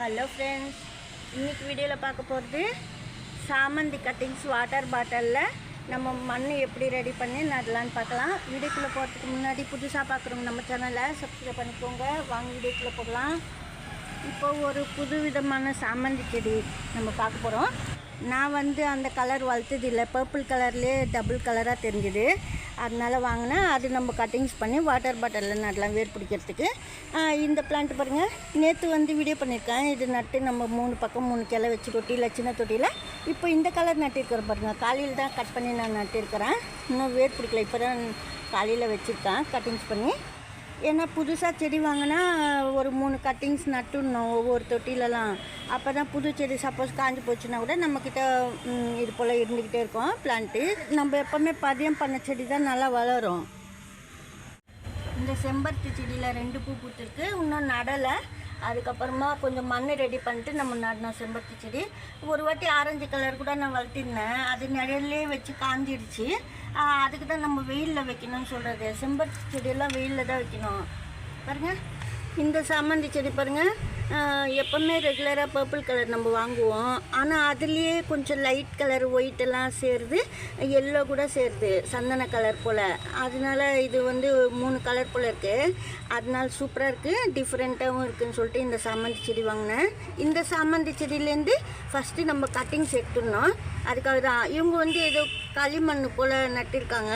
Hello friends இன்றைக்கி வீடியோவில் பார்க்க போகிறது சாமந்தி கட்டிங்ஸ் வாட்டர் பாட்டிலில் நம்ம மண் எப்படி ரெடி பண்ணி நடலான்னு பார்க்கலாம். வீடியோக்குள்ளே போகிறதுக்கு முன்னாடி புதுசாக பார்க்குறவங்க நம்ம சேனலை சப்ஸ்கிரைப் பண்ணிக்கோங்க. வாங்க வீடியோக்குள்ளே போகலாம். இப்போ ஒரு புது விதமான சாமந்தி செடி நம்ம பார்க்க போகிறோம் நான் வந்து அந்த கலர் வளர்த்தது இல்லை பர்பிள் கலர்லேயே டபுள் கலராக தெரிஞ்சுது. அதனால் வாங்கினா அது நம்ம கட்டிங்ஸ் பண்ணி வாட்டர் பாட்டிலில் நடலாம் வேர் பிடிக்கிறதுக்கு. இந்த பிளான்ட் பாருங்கள் நேற்று வந்து வீடியோ பண்ணியிருக்கேன் இது நட்டு நம்ம மூணு பக்கம் மூணு கிளை வச்சு தொட்டியில் சின்ன தொட்டியில். இப்போ இந்த கலர் நட்டிருக்கிறேன் பாருங்கள் காலையில் தான் கட் பண்ணி நான் நட்டிருக்கிறேன். இன்னும் வேர் பிடிக்கல. இப்போ தான் காலையில் வச்சுருக்கேன். கட்டிங்ஸ் பண்ணி. ஏன்னா புதுசாக செடி வாங்கினா ஒரு மூணு கட்டிங்ஸ் நட்டுடணும் ஒவ்வொரு தொட்டிலலாம். அப்போ தான் புது செடி சப்போஸ் காஞ்சி போச்சுன்னா கூட நம்மக்கிட்ட இது போல் இருந்துக்கிட்டே இருக்கும் பிளான்ட்டு நம்ம எப்போவுமே பதியம் பண்ண செடி தான் நல்லா வளரும். இந்த செம்பருத்தி செடியில் ரெண்டு பூ பூத்திருக்கு இன்னும் நடலை. அதுக்கப்புறமா கொஞ்சம் மண் ரெடி பண்ணிட்டு நம்ம நடினோம் செம்பருத்தி செடி. ஒரு வாட்டி ஆரஞ்சு கலர் கூட நான் வளர்த்திருந்தேன். அது நிழல்லே வச்சு காஞ்சிடுச்சு. அதுக்கு தான் நம்ம வெயிலில் வைக்கணும்னு சொல்கிறது செம்பருத்தி செடியெல்லாம் வெயிலில் தான் வைக்கணும். பாருங்கள் இந்த சாமந்தி செடி பாருங்கள் எப்போவுமே ரெகுலராக பர்பிள் கலர் நம்ம வாங்குவோம். ஆனால் அதுலேயே கொஞ்சம் லைட் கலர் ஒயிட் எல்லாம் சேருது எல்லோ கூட சேருது சந்தன கலர் போல். அதனால இது வந்து மூணு கலர் போல் இருக்குது அதனால சூப்பராக இருக்குது டிஃப்ரெண்ட்டாகவும் இருக்குதுன்னு சொல்லிட்டு இந்த சாமந்தி செடி வாங்கினேன். இந்த சாமந்தி செடியிலேருந்து ஃபஸ்ட்டு நம்ம கட்டிங்ஸ் எடுத்துடணும் அதுக்காக தான். இவங்க வந்து ஏதோ களிமண் போல் நட்டிருக்காங்க.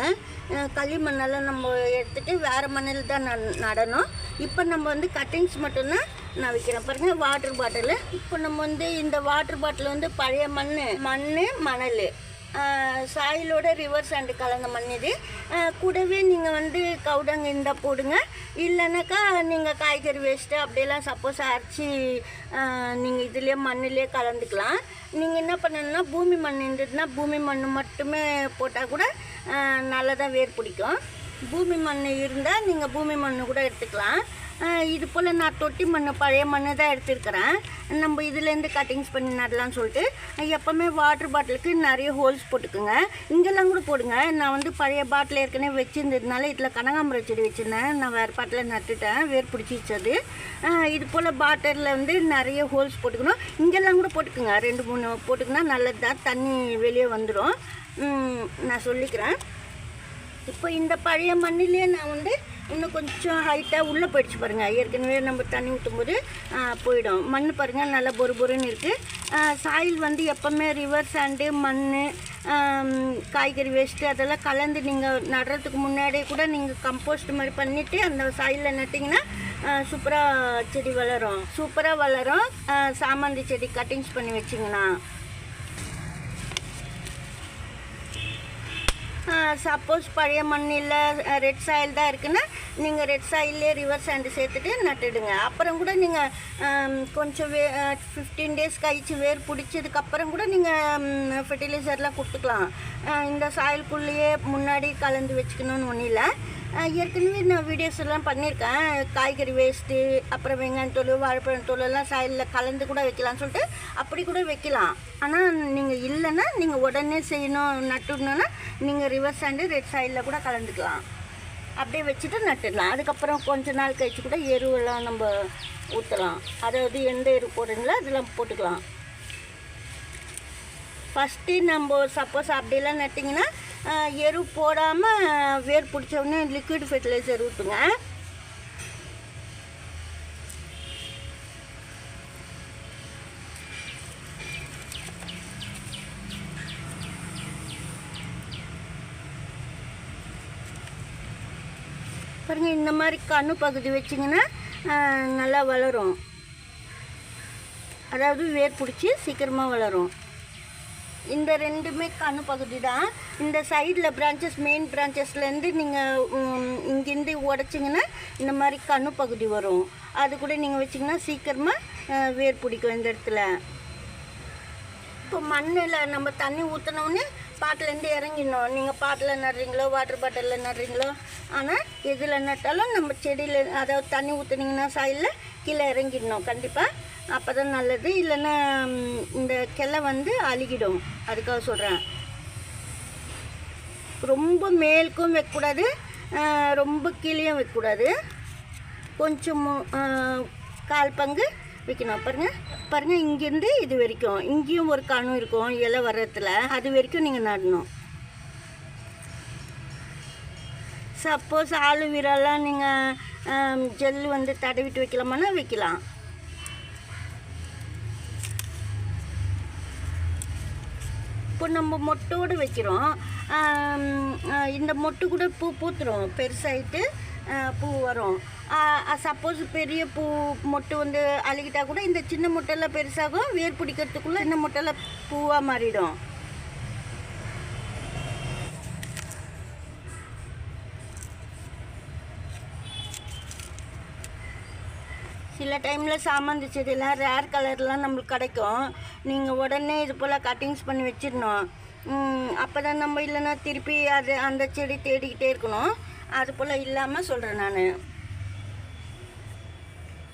களிமண்ணெல்லாம் நம்ம எடுத்துகிட்டு வேறு மண்ணில் தான் ந- நடணும். இப்போ நம்ம வந்து கட்டிங்ஸ் மட்டும்தான் நான் வைக்கிறேன். பாருங்க வாட்டர் பாட்டில் இப்போ நம்ம வந்து இந்த வாட்டர் பாட்டில் வந்து பழைய மண் மண் மணல். சாயிலோட ரிவர்ஸ் அண்டு கலந்த மண் இது. கூடவே நீங்கள் வந்து கவுடங்க இருந்தால் போடுங்க. இல்லைனாக்கா நீங்கள் காய்கறி வேஸ்ட்டு அப்படியெல்லாம் சப்போஸ் அரைச்சி நீங்கள் இதுலேயே மண்ணிலே கலந்துக்கலாம். நீங்கள் என்ன பண்ணணும்னா பூமி மண் இருந்ததுன்னா பூமி மண் மட்டுமே போட்டால் கூட நல்லதாக வேர் பிடிக்கும். பூமி மண் இருந்தால் நீங்கள் பூமி மண் கூட எடுத்துக்கலாம். இது போல் நான் தொட்டி மண் பழைய மண் தான் எடுத்துருக்கிறேன். நம்ம இதுலேருந்து கட்டிங்ஸ் பண்ணி நடலாம்னு சொல்லிட்டு எப்போவுமே வாட்டர் பாட்டிலுக்கு நிறைய ஹோல்ஸ் போட்டுக்குங்க. இங்கெல்லாம் கூட போடுங்க. நான் வந்து பழைய பாட்டில் ஏற்கனவே வச்சுருந்ததுனால இதில் கனகாம்பரம் செடி வச்சுருந்தேன். நான் வேறு பாட்டில் நட்டுட்டேன். வேர் பிடிச்சிச்சது இது போல் பாட்டிலில் வந்து நிறைய ஹோல்ஸ் போட்டுக்கணும். இங்கெல்லாம் கூட போட்டுக்குங்க. ரெண்டு மூணு போட்டுக்கினா நல்லது தான் தண்ணி வெளியே வந்துடும் நான் சொல்லிக்கிறேன். இப்போ இந்த பழைய மண்ணிலே நான் வந்து இன்னும் கொஞ்சம் ஹைட்டாக உள்ளே போயிடுச்சு பாருங்கள் ஏற்கனவே நம்ம தண்ணி ஊற்றும் போது போயிடும். மண் பாருங்கள் நல்லா பொறு பொறுன்னு இருக்குது சாயில் வந்து எப்போவுமே ரிவர் சாண்டு மண் காய்கறி வேஸ்ட்டு அதெல்லாம் கலந்து நீங்கள் நடுறதுக்கு முன்னாடியே கூட நீங்கள் கம்போஸ்ட் மாதிரி பண்ணிவிட்டு அந்த சாயிலில் நட்டிங்கன்னா சூப்பராக செடி வளரும். சூப்பராக வளரும். சாமந்தி செடி கட்டிங்ஸ் பண்ணி வச்சிங்கன்னா. சப்போஸ் பழைய மண்ணில் ரெட் சாயில் தான் இருக்குன்னா நீங்கள் ரெட் சாயிலே ரிவர் சாண்டு சேர்த்துட்டு நட்டுடுங்க. அப்புறம் கூட நீங்கள் கொஞ்சம் வே ஃபிஃப்டீன் டேஸ் கழிச்சு வேர் பிடிச்சதுக்கப்புறம் கூட நீங்கள் ஃபெர்டிலைசர்லாம் கொடுத்துக்கலாம். இந்த சாயிலுக்குள்ளேயே முன்னாடி கலந்து வச்சுக்கணும்னு ஒன்றும் இல்லை. ஏற்கனவே நான் வீடியோஸ் எல்லாம் பண்ணியிருக்கேன். காய்கறி வேஸ்ட்டு அப்புறம் வெங்காயம் தோல் வாழைப்பழம் தோல் எல்லாம் சைடில் கலந்து கூட வைக்கலாம்னு சொல்லிட்டு அப்படி கூட வைக்கலாம். ஆனால் நீங்கள் இல்லைன்னா நீங்கள் உடனே செய்யணும் நட்டுடணுன்னா நீங்கள் ரிவர்ஸ் சாண்டு ரெட் சைடில் கூட கலந்துக்கலாம். அப்படியே வச்சுட்டு நட்டுடலாம். அதுக்கப்புறம் கொஞ்ச நாள் கழிச்சு கூட எருவெல்லாம் நம்ம ஊற்றலாம் அதாவது எந்த எரு போடுறீங்களோ அதெல்லாம் போட்டுக்கலாம். ஃபஸ்ட்டு நம்ம சப்போஸ் அப்படியெல்லாம் நட்டிங்கன்னா எரு போடாமல் வேர் பிடிச்சோடனே லிக்விட் ஃபெர்டிலைசர் ஊற்றுங்க பாருங்க இந்த மாதிரி கண்ணு பகுதி வச்சிங்கன்னா நல்லா வளரும். அதாவது வேர் பிடிச்சி சீக்கிரமாக வளரும். இந்த ரெண்டுமே கண்ணு பகுதி தான் இந்த சைடில் பிரான்ச்சஸ் மெயின் பிரான்ச்சஸ்லேருந்து நீங்கள் இங்கேருந்து உடச்சிங்கன்னா இந்த மாதிரி கண்ணு பகுதி வரும். அது கூட நீங்கள் வச்சிங்கன்னா சீக்கிரமாக வேர் பிடிக்கும் இந்த இடத்துல. இப்போ மண்ணில் நம்ம தண்ணி ஊற்றினோடனே பாட்டிலேருந்து இறங்கிடணும். நீங்கள் பாட்டில் நடுறீங்களோ வாட்டர் பாட்டிலில் நடுறீங்களோ ஆனால் எதில் நட்டாலும் நம்ம செடியில் அதாவது தண்ணி ஊற்றுனீங்கன்னா சாயிலில் கீழே இறங்கிடணும். கண்டிப்பாக அப்போ தான் நல்லது. இல்லைன்னா இந்த கிளை வந்து அழுகிடும். அதுக்காக சொல்கிறேன் ரொம்ப மேலுக்கும் வைக்கக்கூடாது. ரொம்ப கீழேயும் வைக்கக்கூடாது. கொஞ்சம் கால் பங்கு வைக்கணும். பாருங்கள் பாருங்க இங்கேருந்து இது வரைக்கும். இங்கேயும் ஒரு கணு இருக்கும் இலை வர்றதுல. அது வரைக்கும் நீங்கள் நடணும். சப்போஸ் ஆளு வீரெல்லாம் நீங்கள் ஜெல் வந்து தடவிட்டு வைக்கலாமான்னா வைக்கலாம். இப்போ நம்ம மொட்டோடு வைக்கிறோம். இந்த மொட்டு கூட பூ பூத்துரும். பெருசாயிட்டு பூ வரும். சப்போஸ் பெரிய பூ மொட்டு வந்து அழுகிட்டா கூட இந்த சின்ன மொட்டெல்லாம் பெருசாகும் வேர் பிடிக்கிறதுக்குள்ளே இந்த மொட்டெல்லாம் பூவாக மாறிடும். சில டைமில் சாமந்தி செடியெல்லாம் ரேர் கலர்லாம் நம்மளுக்கு கிடைக்கும். நீங்கள் உடனே இது போல் கட்டிங்ஸ் பண்ணி வச்சிடணும். அப்போ தான் நம்ம இல்லைன்னா திருப்பி அது அந்த செடி தேடிக்கிட்டே இருக்கணும். அது போல் இல்லாமல் சொல்கிறேன் நான்.